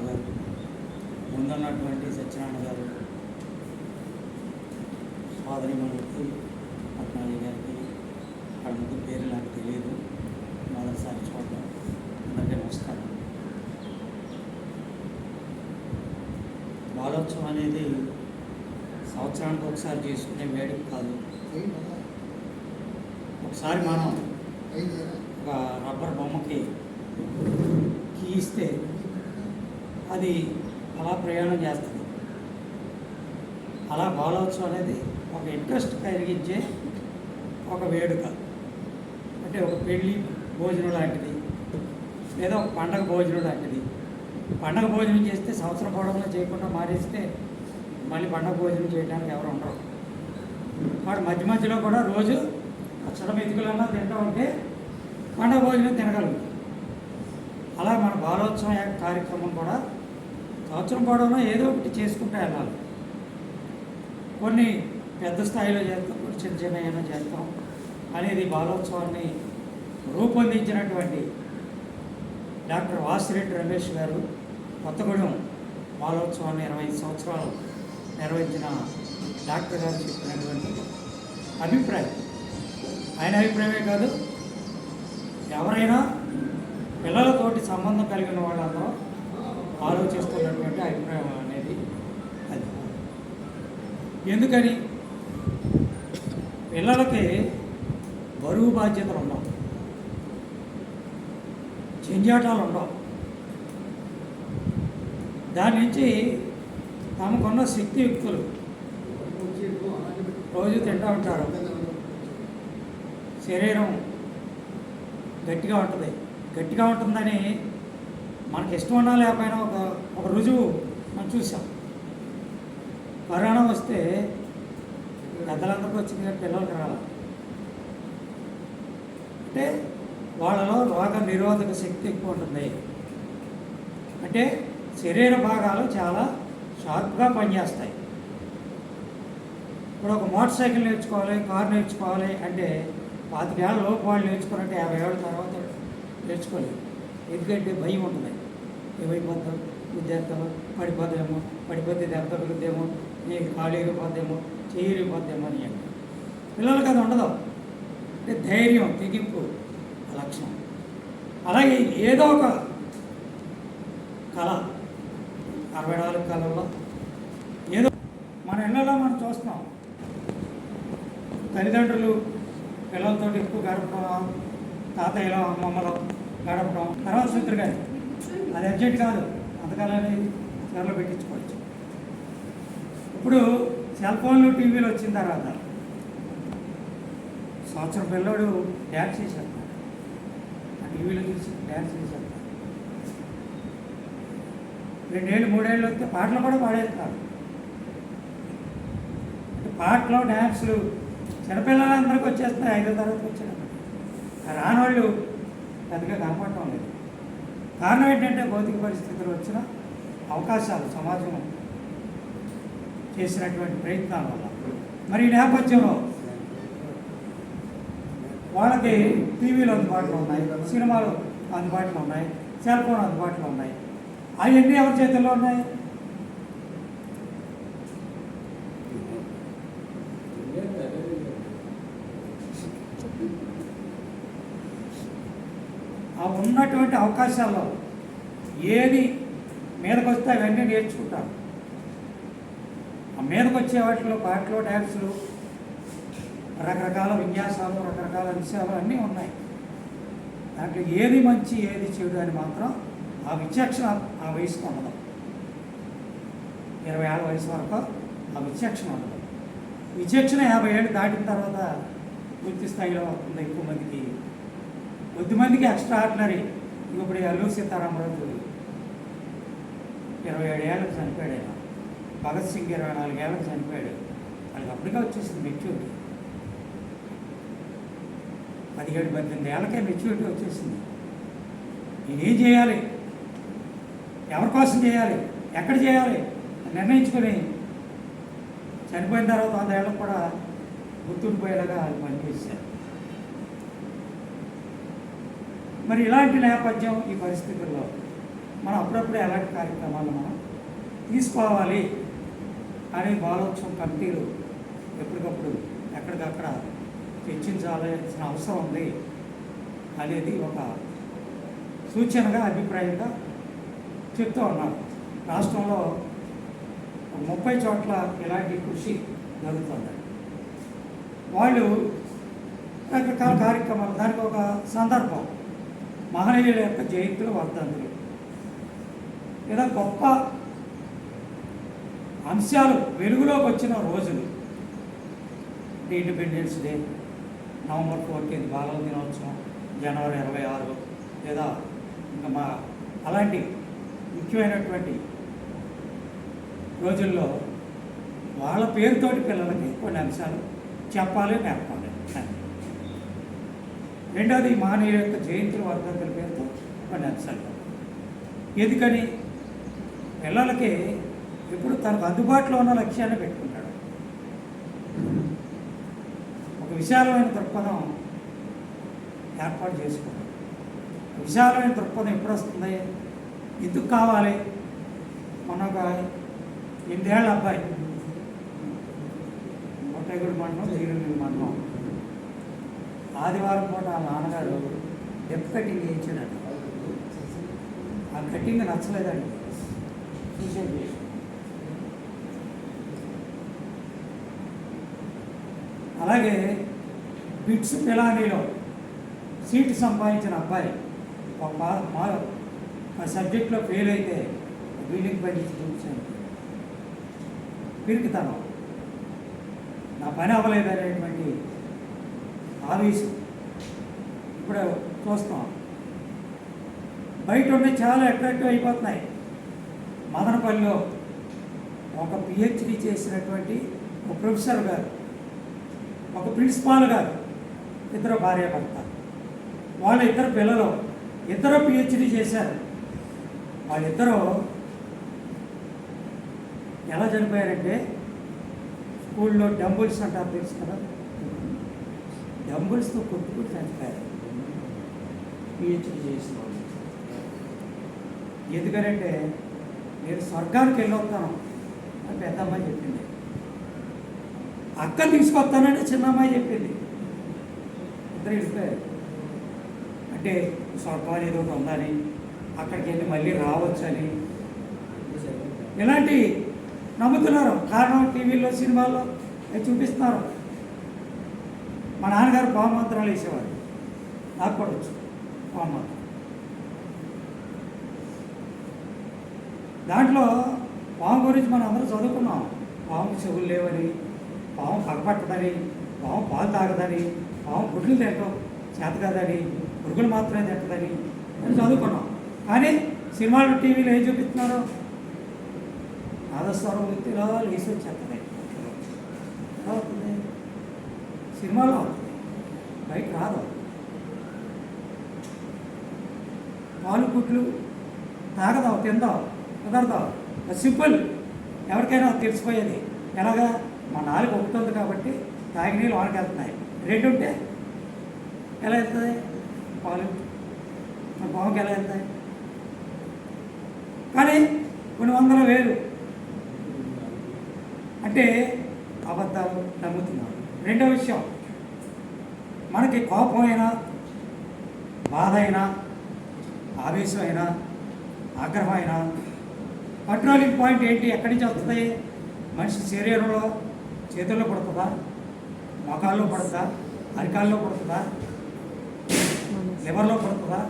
రామారావు గారు ముందున్నటువంటి సత్యనారాయణ గారు సోదరి మనకి పట్నాజీ గారికి వాళ్ళ ముగ్గురు పేరు నాకు తెలియదు. మొదటిసారి చూడడం అందరికీ నమస్కారం. బాలోత్సవం అనేది సంవత్సరానికి ఒకసారి చేసుకునే వేడుక కాదు. ఒకసారి మనం ఒక రబ్బర్ బొమ్మకి కీ ఇస్తే అది అలా ప్రయాణం చేస్తుంది. అలా బాలోత్సవం అనేది ఒక ఇంట్రెస్ట్ కలిగించే ఒక వేడుక. అంటే ఒక పెళ్ళి భోజనం లాంటిది లేదా ఒక పండగ భోజనం లాంటిది. పండగ భోజనం చేస్తే సంవత్సరం పొడవునా చేయకుండా మారేస్తే మళ్ళీ పండగ భోజనం చేయడానికి ఎవరు ఉండరు. వాడు మధ్య మధ్యలో కూడా రోజు అచ్చడం ఎదుగులన్నా తింటూ ఉంటే పండగ భోజనం తినగలుగుతాం అలా మన బాలోత్సవం యొక్క కార్యక్రమం కూడా సంవత్సరం పొడవునా ఏదో ఒకటి చేసుకుంటూ వెళ్ళాలి. కొన్ని పెద్ద స్థాయిలో చేస్తాం కొన్ని చిన్న చిన్న ఏమైనా చేస్తాం అనేది బాలోత్సవాన్ని రూపొందించినటువంటి డాక్టర్ వాసిరెడ్డి రమేష్ గారు కొత్తగూడెం బాలోత్సవాన్ని ఇరవై ఐదు సంవత్సరాలు నిర్వహించిన డాక్టర్ గారు చెప్పినటువంటి అభిప్రాయం. ఆయన అభిప్రాయమే కాదు ఎవరైనా పిల్లలతోటి సంబంధం కలిగిన వాళ్ళందరూ ఆలోచిస్తున్నటువంటి అభిప్రాయం అనేది అది. ఎందుకని? పిల్లలకి బరువు బాధ్యతలు ఉండవు. జంజాటాలు ఉండవు. దాని నుంచి తమకున్న శక్తి యుక్తులు రోజు తింటూ ఉంటారు. శరీరం గట్టిగా ఉంటుంది. గట్టిగా ఉంటుందని మనకి ఇష్టం ఉన్నా లేకపోయినా ఒక ఒక రుజువు మనం చూసాం. కరోనా వస్తే పెద్దలందరికీ వచ్చింది పిల్లలకి రాల. అంటే వాళ్ళలో రోగ నిరోధక శక్తి ఎక్కువ ఉంటుంది. అంటే శరీర భాగాలు చాలా షార్ప్గా పనిచేస్తాయి. ఇప్పుడు ఒక మోటార్ సైకిల్ నేర్చుకోవాలి కారు నేర్చుకోవాలి అంటే పాతికేళ్ళ లోపు వాళ్ళు నేర్చుకున్నట్టు యాభై ఏళ్ళ తర్వాత నేర్చుకోలేదు. ఎందుకంటే భయం ఉంటుంది. ఏమైపోతాం? విద్యార్థులు పడిపోతామో పడిపోతే దెబ్బ తగులుద్దేమో నీకు కాలు ఎగిరిపోద్దేమో చెయ్యి ఎగిరిపోద్దేమో అని చెప్పి పిల్లలకి అది ఉండదు. అంటే ధైర్యం తెగింపు లక్ష్యం అలాగే ఏదో ఒక కళ అరవై నాలుగు కళల్లో ఏదో మన ఇళ్ళలో మనం చూస్తున్నాం. తల్లిదండ్రులు పిల్లలతో ఎక్కువ గడపడం తాతయ్యలో అమ్మమ్మలో గడపడం తర్వాత సూత్రుగారు అది అర్జెంట్ కాదు. అంతకాలని త్వరలో పెట్టించుకోవచ్చు. ఇప్పుడు సెల్ ఫోన్లు టీవీలు వచ్చిన తర్వాత సంవత్సరం పిల్లోడు డ్యాన్స్ చేశాడు. ఆ టీవీలో చూసి డ్యాన్స్ చేశాడు. రెండేళ్ళు మూడేళ్ళు వస్తే పాటలు కూడా పాడేది కాదు. పాటలు డ్యాన్సులు చిన్నపిల్లలందరికీ వచ్చేస్తున్నాయి ఐదో తరగతి వచ్చినప్పుడు. రానోళ్ళు పెద్దగా కనపడటం లేదు. కారణం ఏంటంటే భౌతిక పరిస్థితులు వచ్చిన అవకాశాలు సమాజం చేసినటువంటి ప్రయత్నాల వల్ల. మరి ఈ నేపథ్యంలో వాళ్ళకి టీవీలు అందుబాటులో ఉన్నాయి సినిమాలు అందుబాటులో ఉన్నాయి సెల్ ఫోన్ అందుబాటులో ఉన్నాయి. అవన్నీ ఎవరి చేతుల్లో ఉన్నాయి? ఆ ఉన్నటువంటి అవకాశాల్లో ఏది మీదకి వస్తే అవన్నీ నేర్చుకుంటారు ఆ మీదకి వచ్చే వాటిలో పాటలు డ్యాన్సులు రకరకాల విన్యాసాలు రకరకాల విషయాలు అన్నీ ఉన్నాయి. దాంట్లో ఏది మంచి ఏది చెడు అని మాత్రం ఆ విచక్షణ ఆ వయసుకు ఉండదు. ఇరవై ఏళ్ళ వయసు వరకు ఆ విచక్షణ ఉండదు. విచక్షణ యాభై ఏళ్ళు దాటిన తర్వాత పూర్తి స్థాయిలో వస్తుంది ఎక్కువ మందికి కొద్ది మందికి ఎక్స్ట్రా ఆర్డినరీ ఇప్పుడు అల్లు సీతారామరాజు ఇరవై ఏడు ఏళ్ళకి చనిపోయాడు ఆయన. భగత్ సింగ్ ఇరవై నాలుగు ఏళ్ళకి చనిపోయాడు. వాళ్ళకి అప్పటికే వచ్చేసింది మెచ్యూరిటీ పదిహేడు పద్దెనిమిది ఏళ్ళకే మెచ్యూరిటీ వచ్చేసింది. నేనేం చేయాలి? ఎవరి కోసం చేయాలి? ఎక్కడ చేయాలి? అని నిర్ణయించుకొని చనిపోయిన తర్వాత వంద ఏళ్ళకు కూడా గుర్తుండిపోయేలాగా వాళ్ళు పనిచేశారు. మరి ఇలాంటి నేపథ్యం ఈ పరిస్థితుల్లో మనం అప్పుడప్పుడు ఎలాంటి కార్యక్రమాలు మనం తీసుకోవాలి అనే బాలోత్సవం కమిటీలు ఎప్పటికప్పుడు ఎక్కడికక్కడ చర్చించాల్సిన అవసరం ఉంది అనేది ఒక సూచనగా అభిప్రాయంగా చెప్తూ ఉన్నారు రాష్ట్రంలో ముప్పై చోట్ల ఇలాంటి కృషి జరుగుతుంది. వాళ్ళు రకరకాల కార్యక్రమాలు దానికి ఒక సందర్భం. మహనీయుల యొక్క జయంతులు వర్ధంతులు లేదా గొప్ప అంశాలు వెలుగులోకి వచ్చిన రోజులు. ఇండిపెండెన్స్ డే నవంబర్ ఫోర్టీన్త్ బాలల దినోత్సవం జనవరి ఇరవై ఆరు లేదా ఇంకా మా అలాంటి ముఖ్యమైనటువంటి రోజుల్లో వాళ్ళ పేరుతోటి పిల్లలకి కొన్ని అంశాలు చెప్పాలి నేర్పాలి. రెండవది మానవ యొక్క జయంతులు వర్ధంతుల పేరుతో కొన్ని అంశాలు. ఎందుకని? పిల్లలకి ఇప్పుడు తనకు అందుబాటులో ఉన్న లక్ష్యాన్ని పెట్టుకుంటాడు. ఒక విశాలమైన దృక్పథం ఏర్పాటు చేసుకుంటాడు విశాలమైన దృక్పథం ఎప్పుడు వస్తుంది? ఎందుకు కావాలి? మన ఒక ఎనిమిదేళ్ళ అబ్బాయి కొట్టగుడి మండలం జీరుని మండలం. ఆదివారం పూట ఆ నాన్నగారు డెప్ కటింగ్ చేయించాడు ఆ కటింగ్ నచ్చలేదండి. తీసేది అలాగే బిట్స్ పిలానీలో సీటు సంపాదించిన అబ్బాయి ఒక మా సబ్జెక్ట్లో ఫెయిల్ అయితే బిల్డింగ్ పై నుంచి చూపించాను పిరికితనం. నా పని అవ్వలేదనేటువంటి ఆవేశం. ఇప్పుడు చూస్తాం. బయట ఉండే చాలా అట్రాక్టివ్ అయిపోతున్నాయి. మదనపల్లిలో ఒక పిహెచ్డి చేసినటువంటి ఒక ప్రొఫెసర్ గారు ఒక ప్రిన్సిపాల్ గారు ఇద్దరు భార్య భర్త వాళ్ళ ఇద్దరు పిల్లలు ఇద్దరు పిహెచ్డి చేశారు. వాళ్ళిద్దరూ ఎలా చనిపోయారంటే స్కూల్లో డంబుల్స్ అంటారు తెలుసు కదా? డంబుల్స్తో కొట్టుకుని చనిపోయారు. పిహెచ్డి చేసిన వాళ్ళు. ఎందుకనంటే నేను స్వర్గానికి వెళ్ళొస్తాను అని పెద్ద అమ్మాయి చెప్పింది. అక్క తీసుకొస్తానంటే చిన్న అమ్మాయి చెప్పింది. ఇద్దరు వెళ్ళిపోయారు. అంటే స్వర్గం అనేది ఒకటి ఉందని అక్కడికి వెళ్ళి మళ్ళీ రావచ్చని. ఇలాంటి నమ్ముతున్నారు. కారణం టీవీలో సినిమాల్లో అవి చూపిస్తున్నారు. మా నాన్నగారు పామంత్రాలు మంత్రాలు వేసేవారు. నాకు కూడా వచ్చు పాము దాంట్లో పాము గురించి మనం అందరూ చదువుకున్నాం. పాము చెవులు లేవని పాము పగపట్టదని పాము పాలు తాగదని పాము గుడ్లు తింటాం చేత కదని పురుగులు మాత్రమే తింటదని అని చదువుకున్నాం. కానీ సినిమాలు టీవీలో ఏం చూపిస్తున్నారు? నాదస్వరం వృత్తిలో లేచి చెత్తదని ఎలా అవుతుంది సినిమాలో బయట రాదు. పాలు గుడ్లు తాగదావు తిందావు కుదరదావు. సింపుల్. ఎవరికైనా తెలిసిపోయేది. ఎలాగా? మా నాలుగు ఒప్పుతుంది కాబట్టి తాగి నీళ్ళు వాడికి వెళ్తున్నాయి రెండు ఉంటే ఎలా వెళ్తుంది పాలు. మన పాముకి ఎలా వెళ్తాయి? కానీ కొన్ని వందల వేలు. అంటే అబద్ధాలు నమ్ముతున్నారు. రెండో విషయం మనకి కోపమైనా బాధ అయినా ఆవేశమైనా ఆగ్రహమైనా కంట్రోలింగ్ పాయింట్ ఏంటి ఎక్కడి నుంచి వస్తుంది మనిషి శరీరంలో చేతుల్లో పడుతుందా? మొఖాల్లో పడుతుందా? అరికాల్లో పడుతుందా? లివర్లో పడుతుందా?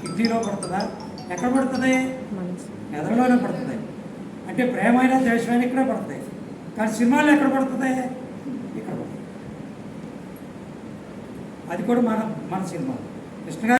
కిడ్నీలో పడుతుందా? ఎక్కడ పడుతుంది? మెదడులోనే పడుతుంది. అంటే ప్రేమైన ద్వేషమైన ఇక్కడే పడుతుంది. కానీ సినిమాలు ఎక్కడ పడుతుంది ఇక్కడ. పడుతుంది అది కూడా మన మన సినిమా. కృష్ణ